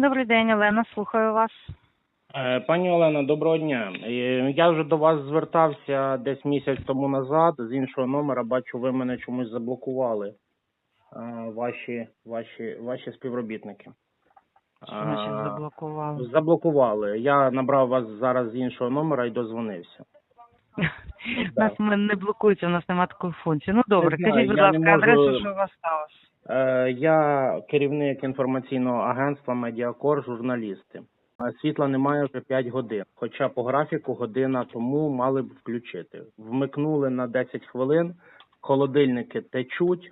Добрий день, Олена, слухаю вас. Е, Пані Олена, доброго дня. Е, Я вже до вас звертався десь місяць тому назад з іншого номера. Бачу, ви мене чомусь заблокували. Е, Ваші, ваші, ваші співробітники. Значить заблокували? Заблокували. Я набрав вас зараз з іншого номера і дозвонився. Нас не блокується, у нас немає такої функції. Ну добре, кажіть, будь ласка, адресу, що у вас сталося. Е, Я керівник інформаційного агентства Медіакор, журналісти. Світла немає вже 5 годин. Хоча по графіку година тому мали б включити. Вмикнули на 10 хвилин, холодильники течуть,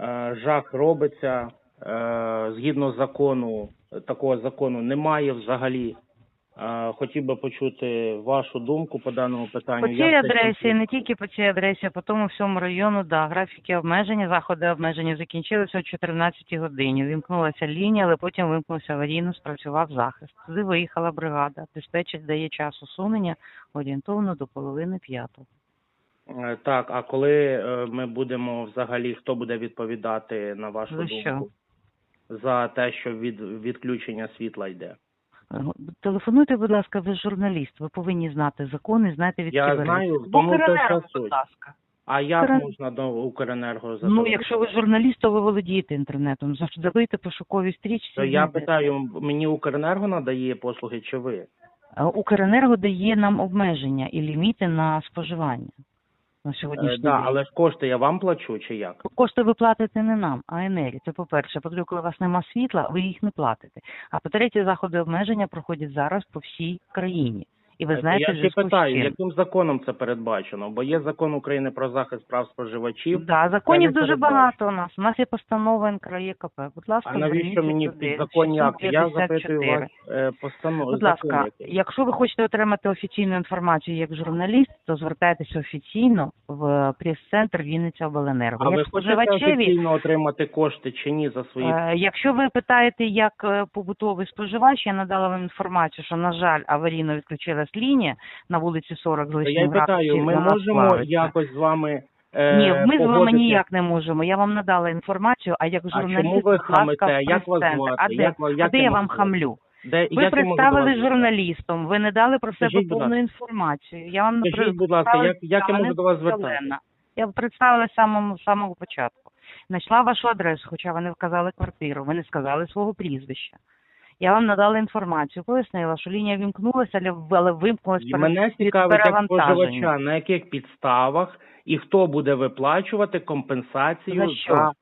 е, жах робиться. е, Згідно закону, такого закону немає взагалі. Хотів би почути вашу думку по даному питанню. По цій адресі, не тільки по цій адресі, а по тому всьому району, да, графіки обмеження, заходи обмеження закінчилися о 14 годині. Вімкнулася лінія, але потім вимкнувся аварійно, спрацював захист. Туди виїхала бригада. Диспетчер дає час усунення орієнтовно до половини п'ятого. Е, Так, а коли е, ми будемо взагалі, хто буде відповідати на вашу За думку що? за те, що від відключення світла йде? Телефонуйте, будь ласка, ви журналіст. Ви повинні знати закони, знаєте від Я знаю, тому то суть. будь ласка. А як Укрен- можна до Укренерго задати? Ну, якщо ви журналіст, то ви володієте інтернетом. Забийте пошукові стрічці. то я знайдете. питаю, мені Укренерго надає послуги чи ви? Е, Укренерго дає нам обмеження і ліміти на споживання на Е, сьогоднішній да, день. але ж кошти я вам плачу чи як? Кошти ви платите не нам, а енергії. Це по-перше. По-друге, коли у вас нема світла, ви їх не платите. А по-третє, заходи обмеження проходять зараз по всій країні. І ви Е, знаєте, я ще питаю, чим. яким законом це передбачено? Бо є закон України про захист прав споживачів. Да, законів дуже багато у нас. У нас є постанова НКРЄКП. Будь ласка, А навіщо мені підзаконні акти? Я запитую 654. вас е, постанову. Будь ласка, якщо ви хочете отримати офіційну інформацію як журналіст, то звертайтеся офіційно в прес-центр Вінниця Обленерго. А ви як хочете споживачеві, офіційно отримати кошти чи ні за свої е, якщо ви питаєте як е, побутовий споживач, я надала вам інформацію, що на жаль аварійно лінія на вулиці 40 з То я питаю, ми можемо плавиться. якось з вами е, Ні, ми з вами ніяк не можемо. Я вам надала інформацію, а як А чому ви хамите? Як вас звати? А де, Як ви- а де я вам хамлю? Де, Ви як представили журналістом, ви не дали про себе повну інформацію. Я вам Скажіть, будь ласка, як, як я можу до вас звертатися? Я представила з самого самого початку. Знайшла вашу адресу, хоча ви не вказали квартиру, ви не сказали свого прізвища. Я вам надала інформацію, пояснила, що лінія вімкнулася, але- вимкнулася І мене цікавить як споживача, на яких підставах і хто буде виплачувати компенсацію За що?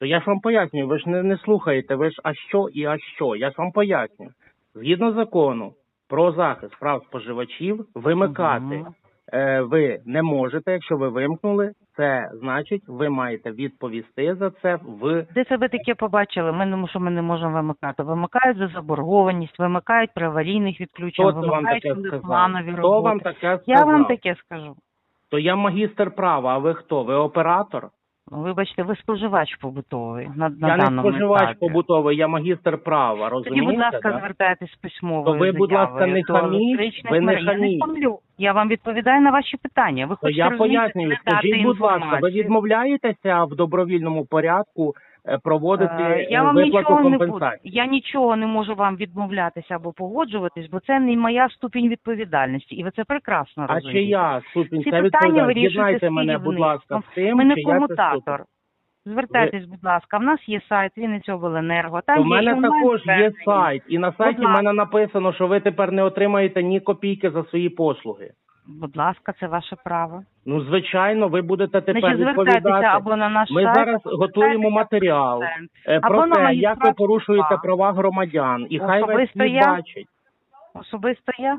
То я ж вам пояснюю, ви ж не, не слухаєте, ви ж а що і а що. Я ж вам пояснюю. Згідно закону про захист прав споживачів, вимикати Мгм. е, ви не можете, якщо ви вимкнули, це значить, ви маєте відповісти за це в Де це ви таке побачили? Ми не що ми не можемо вимикати. Вимикають за заборгованість, вимикають при аварійних відключеннях, хто це вам таке планові Хто вам таке сказав? Я вам таке скажу. То я магістр права, а ви хто? Ви оператор? Ну, Вибачте, ви споживач побутовий на, на я не споживач етапі. побутовий, я магістр права, Тоді, розумієте? будь ласка, да? звертайтесь письмово. То ви, будь ласка, не хаміть, ви не Я не хаміть. хамлю. Я вам відповідаю на ваші питання. Ви хочете я пояснюю, скажіть, будь ласка, ви відмовляєтеся в добровільному порядку проводити Е, Я е, вам виплату нічого не буду. компенсації? Я нічого не можу вам відмовлятися або погоджуватись, бо це не моя ступінь відповідальності, і ви це прекрасно А чи я ступінь Ці це питання З'єднайте мене, будь ласка, з тим, Ми не чи комутатор. Звертайтесь, будь ласка. В нас є сайт Вінниця Обленерго. Там У мене також є сайт, і на сайті в мене написано, що ви тепер не отримаєте ні копійки за свої послуги. Будь ласка, це ваше право. Ну, звичайно, ви будете тепер Значить, звертайтеся відповідати. або на наш Ми сайт, зараз або готуємо звертайтеся матеріал е, Або про на те, як ви порушуєте права громадян, і хай весь Особисто світ я? бачить. Особисто я.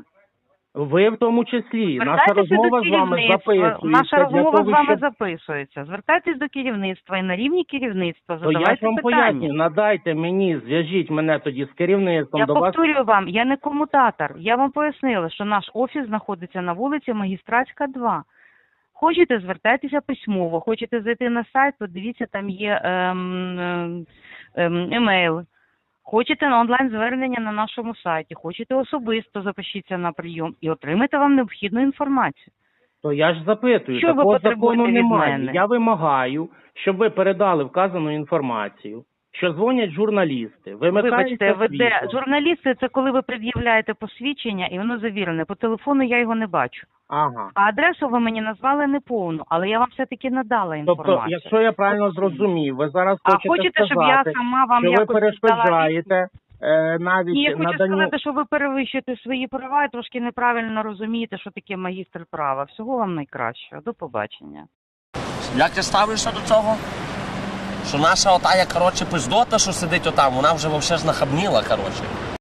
Ви в тому числі. Наша розмова з вами записується. Наша розмова з вами записується. Звертайтесь до керівництва і на рівні керівництва То я ж вам питання. пояснюю, надайте мені, зв'яжіть мене тоді з керівництвом Я до вас. повторюю вам, я не комутатор. Я вам пояснила, що наш офіс знаходиться на вулиці Магістратська, 2. Хочете, звертайтеся письмово, хочете зайти на сайт, подивіться, там є ем, ем, ем, емейл. Хочете на онлайн-звернення на нашому сайті, хочете особисто запишіться на прийом і отримайте вам необхідну інформацію. То я ж запитую, Що ви такого потребуєте закону від немає. мене? Я вимагаю, щоб ви передали вказану інформацію що дзвонять журналісти. Вибачте, ви де журналісти це коли ви пред'являєте посвідчення і воно завірене. По телефону я його не бачу. Ага. А адресу ви мені назвали неповну, але я вам все-таки надала інформацію. Тобто, якщо я правильно зрозумів, ви зараз а хочете, хочете, щоб я сама вам що ви якось дала відповідь? перешкоджаєте е, навіть Ні, я хочу наданню... сказати, що ви перевищуєте свої права і трошки неправильно розумієте, що таке магістр права. Всього вам найкращого. До побачення. Як ти ставишся до цього? Що наша отая, коротше, пиздота, що сидить отам, вона вже взагалі ж нахабніла, коротше.